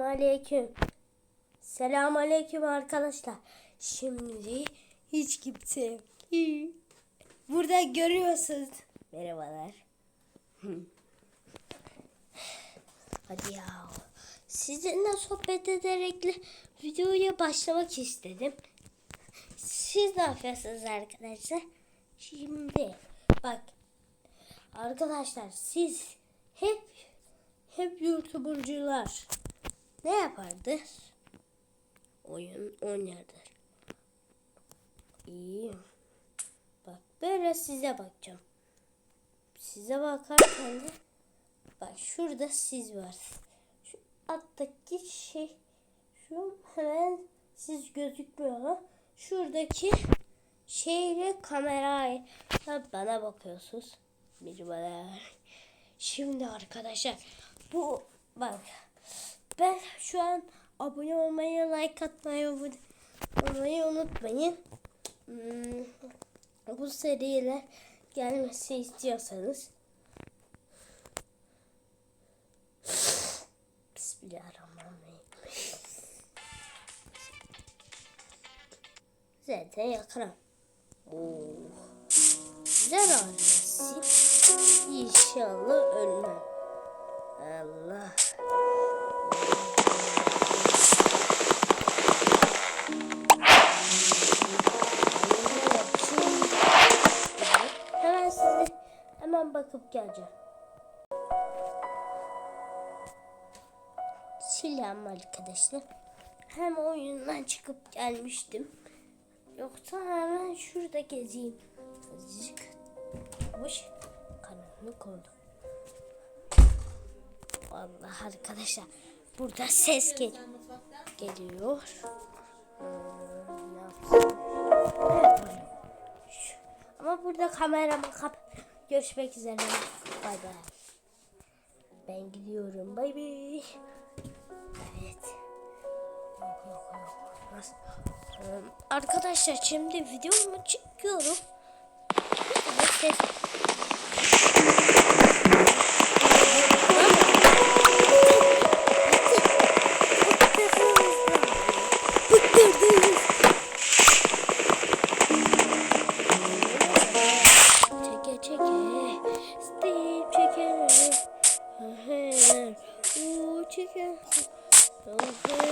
Aleyküm. Selam aleyküm arkadaşlar. Şimdi hiç kimse burada görüyorsunuz. Merhabalar. Hadi ya. Sizinle sohbet ederek videoya başlamak istedim. Siz ne yapıyorsunuz arkadaşlar? Şimdi bak arkadaşlar siz hep hep youtubercular ne yapardı? Oyun oynardı. İyi. Bak böyle size bakacağım. Size bakarken de bak şurada siz var. Şu alttaki şey şu hemen siz gözükmüyor ama şuradaki şeyle kamerayla bana bakıyorsunuz. Bir bana. Şimdi arkadaşlar bu bak ben şu an abone olmayı, like atmayı abone olmayı unutmayın. Hmm, bu seriyle gelmesi istiyorsanız Bismillahirrahmanirrahim. Zaten yakarım. Oo. Güzel ağrıyorsun. İnşallah ölmem. Allah. Selam arkadaşlar. Hem oyundan çıkıp gelmiştim. Yoksa hemen şurada gezeyim. Azıcık. Boş. Karanlık oldu. Vallahi arkadaşlar burada ses gel geliyor. Ama burada kameramı kap. Görüşmek üzere. Bay bay. Ben gidiyorum. Bay bay. Evet. Arkadaşlar şimdi videomu çekiyorum. Ses Cái gì?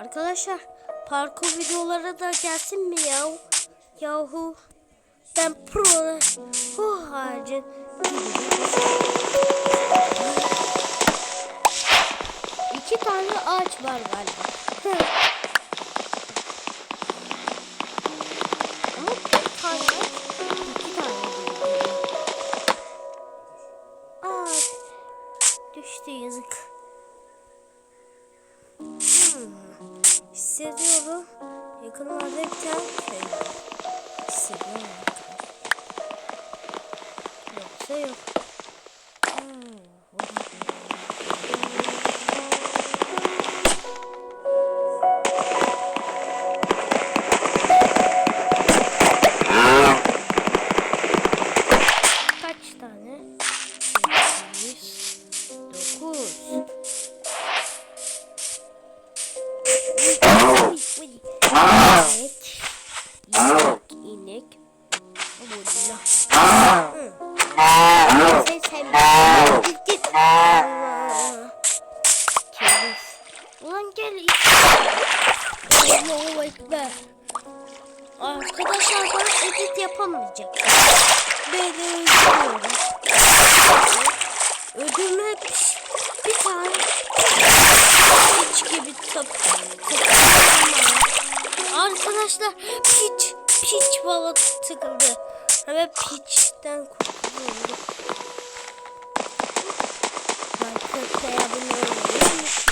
Arkadaşlar parkur videoları da gelsin mi ya? Yahu ben pro bu harcın İki tane ağaç var galiba. Ama tane, iki tane. Aa, düştü yazık. Hissediyorum. Yakınlarda bir tane şey. Hissediyorum. Yoksa yok. Ekber. Arkadaşlar ben edit yapamayacağım. Ben de üzülüyorum. Ödüme bir, bir tane piç gibi top. Arkadaşlar piç piç balık tıkıldı. Hemen piçten kurtuldum. Ben köpeğe bunu öğrenmiştim.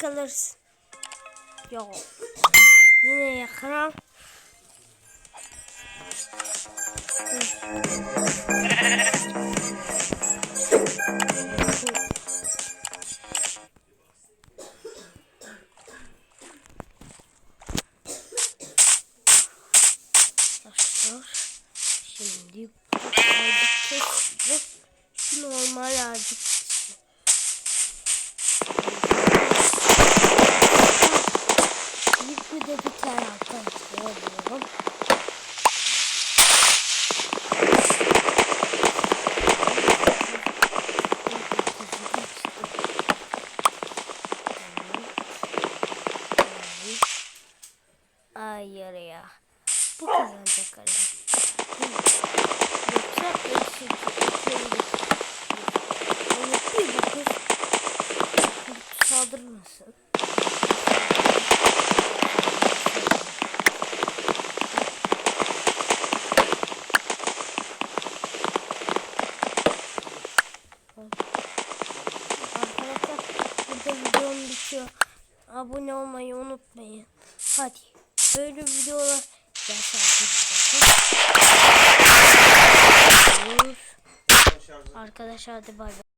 Kalırsın. Ya. Yine. Arkadaşlar şimdi bu normal ağacı İlk bir biter arkadaşlar diyorum. Hayır ya. Bu kazanacak galiba. Yoksa. Onu bir bakış. Saldırmasın. Arkadaşlar burada videom bitiyor. Abone olmayı unutmayın. Hadi. Böyle videolar. Arkadaşlar hadi bay bay.